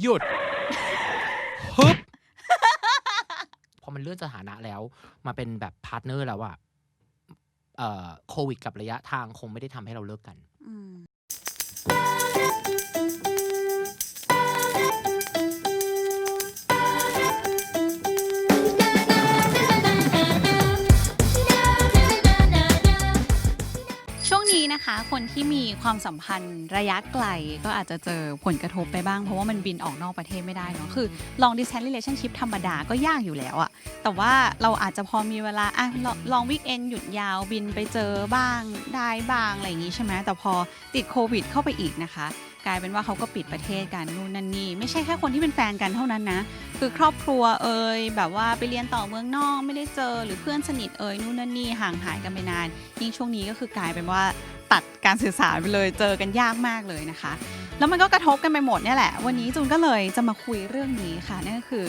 หยุดฮึบพอมันเลื่อนสถานะแล้ว มาเป็นแบบพาร์ทเนอร์แล้วอะเอ่อโควิดกับระยะทางคงไม่ได้ทำให้เราเลิกกัน นะคะ คนที่มีความสัมพันธ์ระยะไกลก็อาจจะเจอผลกระทบไปบ้าง เพราะว่ามันบินออกนอกประเทศไม่ได้เนาะคือ long distance relationship ธรรมดาก็ยากอยู่แล้วอะแต่ว่าเราอาจจะพอมีเวลาอะลองวิกเอนหยุดยาวบินไปเจอบ้างได้บ้างอะไรอย่างงี้ใช่ไหมแต่พอติดโควิดเข้าไปอีกนะคะกลายเป็นว่าเขาก็ปิดประเทศกันนู่นนั่นนี่ไม่ใช่แค่คนที่เป็นแฟนกันเท่านั้นนะ คือครอบครัวเอ่ยแบบว่าไปเรียนต่อเมืองนอกไม่ได้เจอ หรือเพื่อนสนิทเอ่ยนู่นนั่นนี่ห่างหายกันไปนานยิ่งช่วงนี้ก็คือกลายเป็นว่า ตัดการสื่อสารไปเลยเจอกันยากมากเลยนะคะ แล้วมันก็กระทบกันไปหมดเนี่ยแหละ วันนี้จูนก็เลยจะมาคุยเรื่องนี้ค่ะนั่นก็คือ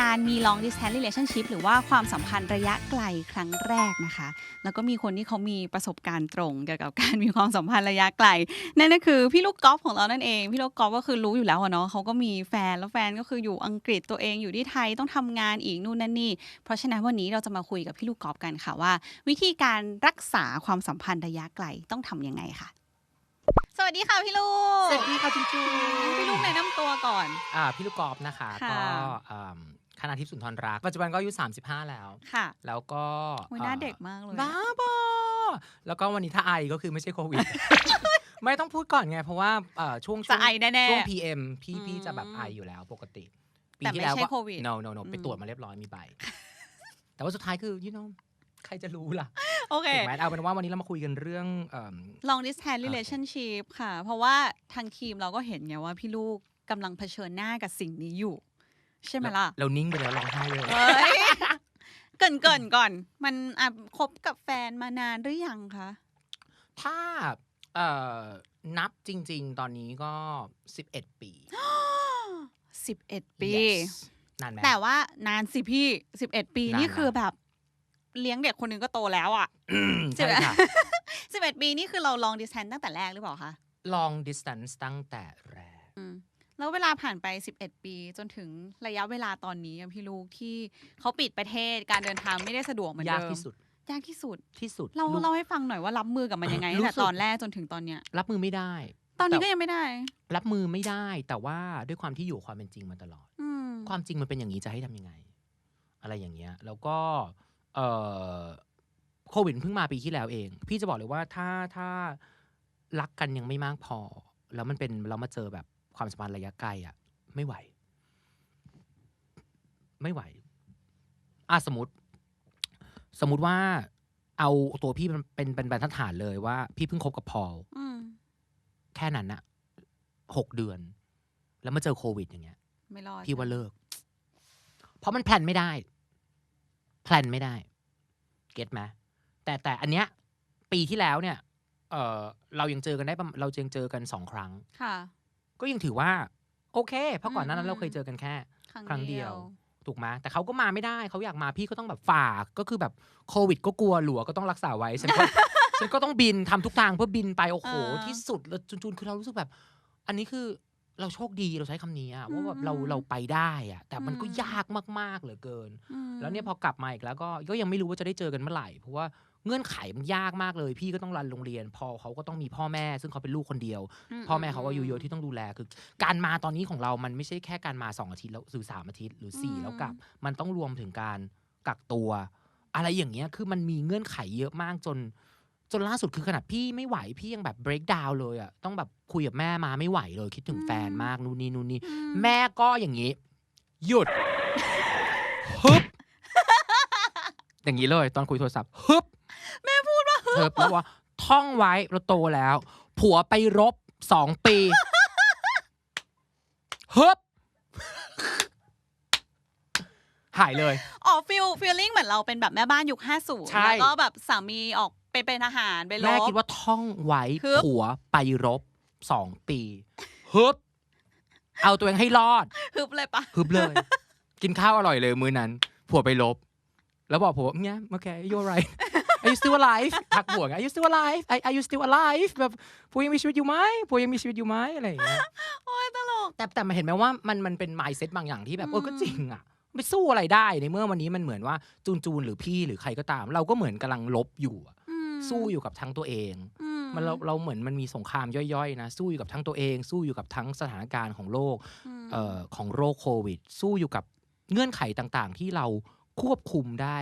การมี long distance relationship หรือว่าความสัมพันธ์ระยะไกลครั้งแรกนะคะ แล้วก็มีคนที่เขามีประสบการณ์ตรงเกี่ยวกับการมีความสัมพันธ์ระยะไกล นั่นก็คือพี่ลูกกอล์ฟของเรานั่นเอง พี่ลูกกอล์ฟก็คือรู้อยู่แล้วอะเนาะเขาก็มีแฟนแล้วแฟนก็คืออยู่อังกฤษตัวเองอยู่ที่ไทยต้องทำงานอีกนู่นนั่นนี่เพราะฉะนั้นวันนี้เราจะมาคุยกับพี่ลูกกอล์ฟกันค่ะว่า วิธีการรักษาความสัมพันธ์ระยะไกลต้องทำยังไงค่ะสวัสดีค่ะพี่ลูก สวัสดีค่ะจุนจูพี่ลูกแนะนำตัวก่อน อ่าพี่ลูกกอล์ฟนะคะค่ะก็อ่าคณะทิพย์สุนทรรักปัจจุบันก็อายุ 35 แล้ว ค่ะ แล้วก็โอ้ยหน้าอ่อเด็กมากเลย บ้าบอแล้วก็วันนี้ถ้าไอก็คือไม่ใช่โควิด ไม่ต้องพูดก่อนไง เพราะว่าเอ่อช่วงช่จะวงไอแน่ๆช่วง PM พี่อืมพี่จะแบบไออยู่แล้วปกติปีแต่ที่ไม่แล้วใช่ก็โควิด no no no อืมไปตรวจมาเรียบร้อยมีใบ แต่ว่าสุดท้ายคือ you know ใครจะรู้ล่ะโอเค ถูกไหมเอาเป็นว่าวันนี้เรามาคุยกันเรื่องเอิ่ม long distance relationship ค่ะ เพราะว่าทางทีมเราก็เห็นไงว่าพี่ลูกกำลังเผชิญหน้ากับสิ่งนี้อยู่ ใช่ไหมล่ะ เรานิ่งไปแล้วร้องไห้เลยเอ้ยเกรินเกรินก่อน มันอะคบกับแฟนมานานหรือยังคะ ถ้าเอ่อนับจริง ๆ ตอนนี้ก็11ปีสิบเอ็ดปี Yes นานไหม แต่ว่านานสิพี่สิบเอ็ดปีนานนี่นะคือแบบ เลี้ยงเด็กคนหนึงก็โตแล้วอะอืมใช่ค่ะ สิบเอ็ดปีนี่คือเรา long distance ตั้งแต่แรกหรือเปล่าคะ long distance ตั้งแต่แรก อืม แล้วเวลาผ่านไป 11 ปี จนถึงระยะเวลาตอนนี้อะพี่ลูกที่เขาปิดประเทศการเดินทางไม่ได้สะดวกเหมือนเดิมยากที่สุดยากที่สุด ที่สุดเรารู้เล่าให้ฟังหน่อยว่ารับมือกับมันยังไงรู้ตั้งแต่สึก ตอนแรกจนถึงตอนเนี้ย รับมือไม่ได้ ตอนนี้แต่ก็ยังไม่ได้ รับมือไม่ได้ แต่ว่าด้วยความที่อยู่ความเป็นจริงมาตลอด อืมความจริงมันเป็นอย่างนี้จะให้ทำยังไง อะไรอย่างเงี้ย แล้วก็เอ่อโควิดเพิ่งมาปีที่แล้วเอง พี่จะบอกเลยว่าถ้าถ้ารักกันยังไม่มากพอ แล้วมันเป็นเรามาเจอแบบ ความสัมพันธ์ระยะไกลอะ ไม่ไหว ไม่ไหวอะสมมติ สมมติว่า เอาตัวพี่เป็นเป็นเป็นบรรทัดฐานเลยว่า พี่เพิ่งคบกับพอลอืมแค่นั้นอะหกเดือน แล้วมาเจอโควิด อย่างเงี้ย ไม่รอดพี่ว่าเลิก เพราะมันแพลนไม่ได้ แพลนไม่ได้ เก็ตไหมแต่แต่อันเนี้ย ปีที่แล้วเนี่ย เออเรายังเจอกันได้ประมาณเรายังเจอกันสองครั้ง ค่ะ ก็ยังถือว่า โอเค เพราะก่อนหน้านั้อืนมเราเคยเจอกันแค่ ครั้งครั้งเดีเดียยววถูกไหมแต่เขาก็มาไม่ได้เขาอยากมาพี่ก็ต้องแบบฝากก็คือแบบโควิด ก็กลัวหลัวก็ต้องรักษาไว้ฉันก็ฉันก็ต้องบินทำทุกทางเพื่อบินไปโอ้โหอ่าที่สุดแล้วจุนๆคือเรารู้สึกแบบ อันนี้คือเราโชคดีเราใช้คำนี้อะว่าแบบเราอืมเราไปได้อะแต่มันก็อืมยากมากๆเหลือเกินอืมแล้วเนี่ยพอกลับมาอีกแล้วก็ก็ยังไม่รู้ว่าจะได้เจอกันเมื่อไหร่เพราะว่า เงื่อนไขมันยากมากเลย พี่ก็ต้องรันโรงเรียน พอเขาก็ต้องมีพ่อแม่ ซึ่งเขาเป็นลูกคนเดียว พ่อแม่เขาก็อายุเยอะที่ต้องดูแลคือ การมาตอนนี้ของเรามันไม่ใช่แค่การมาสองอาทิตย์แล้วหรือสามอาทิตย์หรือสี่อืมแล้วกลับ มันต้องรวมถึงการกักตัว อะไรอย่างเงี้ยคือมันมีเงื่อนไขเยอะมากจน จนล่าสุดคือขนาดพี่ไม่ไหวพี่ยังแบบ break down เลยอะต้องแบบคุยกับแม่มาไม่ไหวเลย คิดถึงแฟนมากนู่นนี่นู่นนี่อืแม่ก็อย่างนี้ หยุดฮึบอย่างนี้เลย ตอนคุยโทรศัพท์ฮึบแม่พูดว่า เธอแปลว่าท่องไว้เราโตแล้ว ผัวไปรบสองปีฮึบหายเลย อ๋อฟิลฟีลลิ่งเหมือนเราเป็นแบบแม่บ้านยุค50ใช่ แล้วก็แบบสามีออกไปเป็นทหารไปรบแม่คิดว่าท่องไว้ฮึบ ผัวไปรบสองปีฮึบเอาตัวเองให้รอด ฮึบเลยปะ ฮึบเลย กินข้าวอร่อยเลยมื้อนั้น ผัวไปลบ แล้วบอกผัวเนี่ยโอเค you're right are you still alive ทักผัวไง are you still alive are are you still alive แบบผัวยังมีชีวิตอยู่ไหมผัวยังมีชีวิตอยู่ไหมอะไรอย่างเงี้ยโอ้ยตลก แต่แต่มาเห็นไหมว่ามันมันเป็น mindset บางอย่างที่แบบเอออืมก็จริงอะไม่สู้อะไรได้ในเมื่อวันนี้มันเหมือนว่าจูนจูนหรือพี่หรือใครก็ตาม เราก็เหมือนกำลังลบอยู่อะอืมสู้อยู่กับทั้งตัวเองอืมันเราเราเหมือนมันมีสงครามย่อยๆนะสู้อยู่กับทั้งตัวเอง สู้อยู่กับทั้งสถานการณ์ของโลกมเอ่อของโรคโควิด สู้อยู่กับเงื่อนไขต่างๆ ที่เราควบคุมได้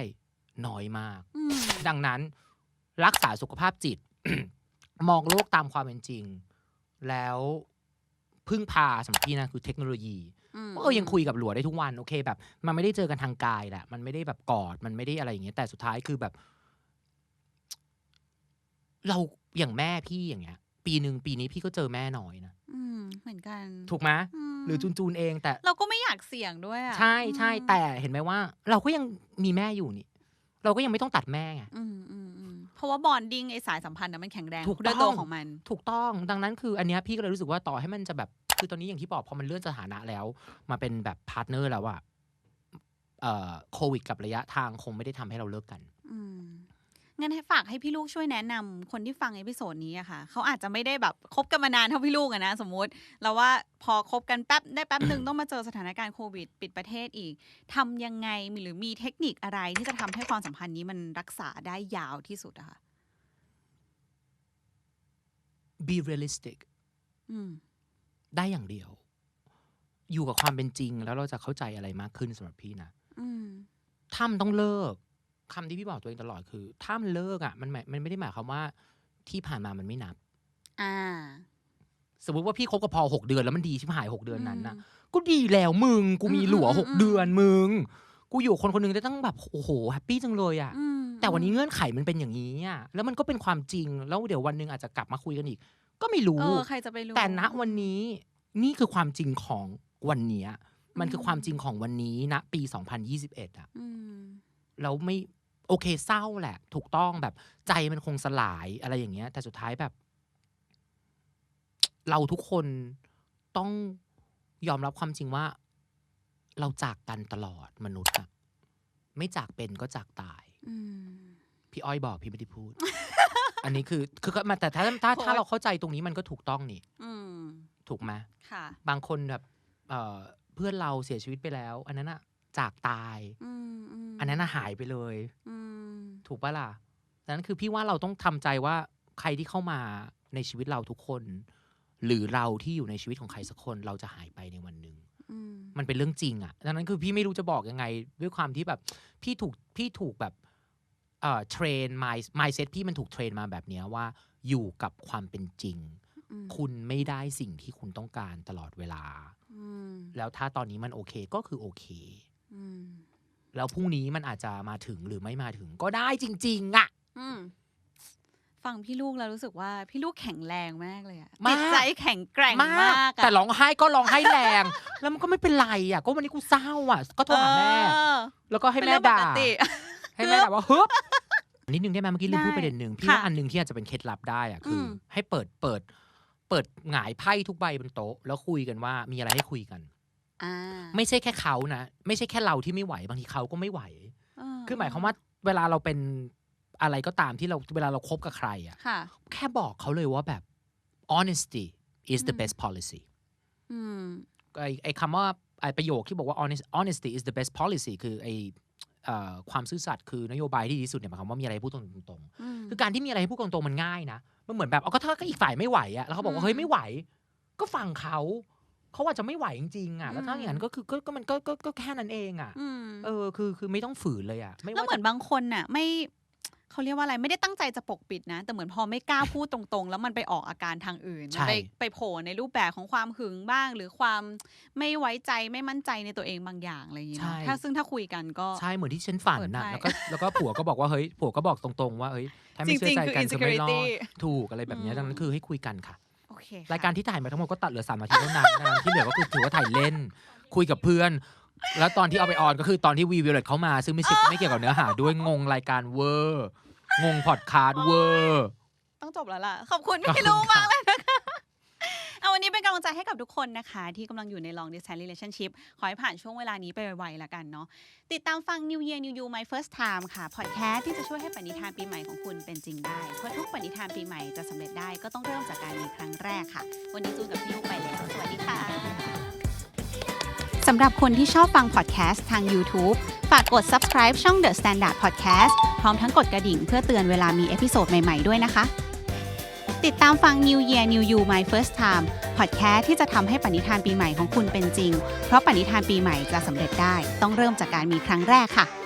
น้อยมากม ดังนั้นรักษาสุขภาพจิต มองโลกตามความเป็นจริง แล้วพึ่งพาสำหรับพี่นะคือเทคโนโลยีมเออยังคุยกับหลัวได้ทุกวันโอเคแบบ มันไม่ได้เจอกันทางกายแหละมันไม่ได้แบบกอดมันไม่ได้อะไรอย่างเงี้ยแต่สุดท้ายคือแบบ เราอย่างแม่พี่อย่างเงี้ย ปีหนึ่งปีนี้พี่ก็เจอแม่น้อยนะอืมเหมือนกัน ถูกไหมมหรือจูนจูนเองแต่ เราก็ไม่อยากเสี่ยงด้วยอะใช่ใช่อืมแต่เห็นไหมว่า เราก็ยังมีแม่อยู่นี่ เราก็ยังไม่ต้องตัดแม่ไงอืมอืมอืมเพราะว่าบอนดิ้งไอสายสัมพันธ์นะมันแข็งแรงถูกด้วยต้ตัอวงของมัน ถูกต้องดังนั้นคืออันเนี้ยพี่ก็เลยรู้สึกว่าต่อให้มันจะแบบคือตอนนี้อย่างที่บอกพอมันเลื่อนสถานะแล้ว มาเป็นแบบพาร์ทเนอร์แล้วอะเอ่อโควิดกับระยะทางคงไม่ได้ทำให้เราเลิกกันอืม งั้นให้ฝากให้พี่ลูกช่วยแนะนำคนที่ฟังเอพิโซดนี้อะค่ะ เขาอาจจะไม่ได้แบบคบกันมานานเท่าพี่ลูกอะนะสมมุติ แล้วว่าพอคบกันแป๊บได้แป๊บหนึ่ง ต้องมาเจอสถานการณ์โควิด ปิดประเทศอีกทำยังไงหรือมีเทคนิคอะไรที่จะทำให้ความสัมพันธ์นี้มันรักษาได้ยาวที่สุดอะค่ะ be realistic อืม ได้อย่างเดียว อยู่กับความเป็นจริงแล้วเราจะเข้าใจอะไรมากขึ้นสำหรับพี่นะ อืม ถ้ามันต้องเลิก คำที่พี่บอกตัวเองตลอดคือ ถ้ามันเลิกอะ มันหมายมันไม่ได้หมายความว่าที่ผ่านมามันไม่นับ อ่า สมมติว่าพี่คบกับพอหกเดือนแล้วมันดีชิบหายหกเดือนนั้นนะอืมก็ดีแล้วมึง กูมีอืมหลัวอืมหกอืมเดือนมึง กูอยู่กับคนคนหนึงได้ตั้งแบบโอ้โหแฮปปี้จังเลยอะอืมแต่วันนี้เงื่อนไขมันเป็นอย่างนี้อะแล้วมันก็เป็นความจริง แล้วเดี๋ยววันหนึ่งอาจจะกลับมาคุยกันอีก ก็ไม่รู้เออใครจะไปรู้แต่ณวันนี้นี่คือความจริงของวันเนี้ยมันคือความจริงของวันนี้ณปี 2021 อะอืมแล้วไม่ โอเคเศร้าแหละ ถูกต้องแบบใจมันคงสลายอะไรอย่างเงี้ย แต่สุดท้ายแบบ เราทุกคนต้องยอมรับความจริงว่า เราจากกันตลอดมนุษย์อะไม่จากเป็นก็จากตายอืมพี่อ้อยบอกพี่ไม่ได้พูด อันนี้คือ คือก็มาแต่ถ้าถ้าถ้าโอ๊ยเราเข้าใจตรงนี้มันก็ถูกต้องนี่อืมถูกไหมค่ะบางคนแบบเอ่อเพื่อนเราเสียชีวิตไปแล้ว อันนั้นอะจากตายอืมมอันนั้นอะหายไปเลยอืม ถูกปะล่ะดังนั้นคือพี่ว่าเราต้องทำใจว่าใครที่เข้ามาในชีวิตเราทุกคน หรือเราที่อยู่ในชีวิตของใครสักคนเราจะหายไปในวันหนึ่งอืมมันเป็นเรื่องจริงอะดังนั้นคือพี่ไม่รู้จะบอกยังไง ด้วยความที่แบบพี่ถูกพี่ถูกแบบเอ่อเทรน mind mindset พี่มันถูกเทรนมาแบบเนี้ยว่าอยู่กับความเป็นจริงอืมคุณไม่ได้สิ่งที่คุณต้องการตลอดเวลาอืมแล้วถ้าตอนนี้มันโอเคก็คือโอเคอืม แล้วพรุ่งนี้มันอาจจะมาถึงหรือไม่มาถึงก็ได้จริง ๆอะอืมฟังพี่ลูกแล้วรู้สึกว่าพี่ลูกแข็งแรงมากเลยอะมาก จิตใจแข็งแกร่งมากอะแต่ร้องไห้ก็ร้องไห้แรง แล้วมันก็ไม่เป็นไรอะ ก็วันนี้กูเศร้าอะ ก็โทรหาแม่ เออแล้วก็ให้เป็นแม่เรื่องปด่า กติ ให้แม่ด่าว่าฮึบนิดนึงได้ไหมเมื่อกี้ลืมพูดได้ประเด็นหนึ่งพี่ค่ะว่าอันหนึ่งที่อาจจะเป็นเคล็ดลับได้อะคืออม ให้เปิดเปิด เปิดหงายไพ่ทุกใบบนโต๊ะ แล้วคุยกันว่ามีอะไรให้คุยกันอ่า ไม่ใช่แค่เขานะ ไม่ใช่แค่เราที่ไม่ไหวบางทีเขาก็ไม่ไหวเคือหมายความว่าเวลาเราเป็นอะไรก็ตามที่เราเวลาเราคบกับใครอะค่ะ แค่บอกเขาเลยว่าแบบ honesty is the อืม best policy อืมไอ้ไอ้คำว่าไอ้ประโยคที่บอกว่า honest honesty is the best policy คือไอ้เอ่อความซื่อสัตย์คือนโยบายที่ดีที่สุดเนี่ยหมายความว่ามีอะไรให้พูดตรงๆอืมคือการที่มีอะไรให้พูดตรงๆมันง่ายนะ มันเหมือนแบบเอาก็ถ้าก็อีกฝ่ายไม่ไหวอะแล้วเขาบอกอืว่ามเฮ้ยไม่ไหว ก็ฟังเขา เขาอาจจะไม่ไหวจริงๆอะแล้วถ้าอืมอย่างนั้นก็คือก็ก็มันก็ก็ก็แค่นั้นเองอะอืมเออคือคือไม่ต้องฝืนเลยอะไม่แล้วว่าเหมืจะอนบางคนน่ะ ไม่เขาเรียกว่าอะไรไม่ได้ตั้งใจจะปกปิดนะ แต่เหมือนพอไม่กล้าพูดตรงๆ แล้วมันไปออกอาการทางอื่นมันไปไปโผล่ในรูปแบบของความหึงบ้าง หรือความไม่ไว้ใจไม่มั่นใจในตัวเองบางอย่างอะไรอย่างเงี้ยเนอะถ้าซึ่งถ้าคุยกันก็ใช่เหมือนที่ฉันฝันเปิดนะไพ่แล้วก็แล้วก็ผัวก็บอกว่าเฮ้ยผัวก็บอกตรงๆ ว่าเฮ้ยถ้าไม่เชื่อใจกันจริจะงๆคือไม่รอ insecurity ดถูกอะไรแบบเนี้ยอืมดังนั้นคือให้คุยกันค่ะโอ เครายการที่ถ่ายมาทั้งหมดก็ตัดเหลือสามนาทีเท่านั้นนะที่เหลือก็คือถือว่าถ่ายเล่น คุยกับเพื่อน แล้วตอนที่เอาไปออนก็คือตอนที่วีวิเลตเขามา ซึ่งไม่ใช่ไม่เกี่ยวกับเนื้อหาด้วยงงรายการเวอร์ งงพอดคาสต์เวอร์ ต้องจบแล้วล่ะ ขอบคุณขอบคุณพี่ลูกค่ะมากเลยนะคะ เอาวันนี้เป็นกำลังใจให้กับทุกคนนะคะ ที่กำลังอยู่ใน long distance relationship ขอให้ผ่านช่วงเวลานี้ไปไวๆแล้วกันเนาะติดตามฟัง New Year New You My First Time ค่ะพอดแคสต์ที่จะช่วยให้ปณิธานปีใหม่ของคุณเป็นจริงได้ เพราะทุกปณิธานปีใหม่จะสำเร็จได้ก็ต้องเริ่มจากการมีครั้งแรกค่ะ วันนี้จูนกับพี่ลูกไปแล้ว สวัสดีค่ะสำหรับคนที่ชอบฟังพอดแคสต์ทาง YouTube ฝากกด subscribe ช่อง The Standard Podcast พร้อมทั้งกดกระดิ่งเพื่อเตือนเวลามีเอพิโซดใหม่ๆด้วยนะคะ ติดตามฟัง New Year New You My First Time พอดแคสต์ที่จะทำให้ปณิธานปีใหม่ของคุณเป็นจริง เพราะปณิธานปีใหม่จะสำเร็จได้ ต้องเริ่มจากการมีครั้งแรกค่ะ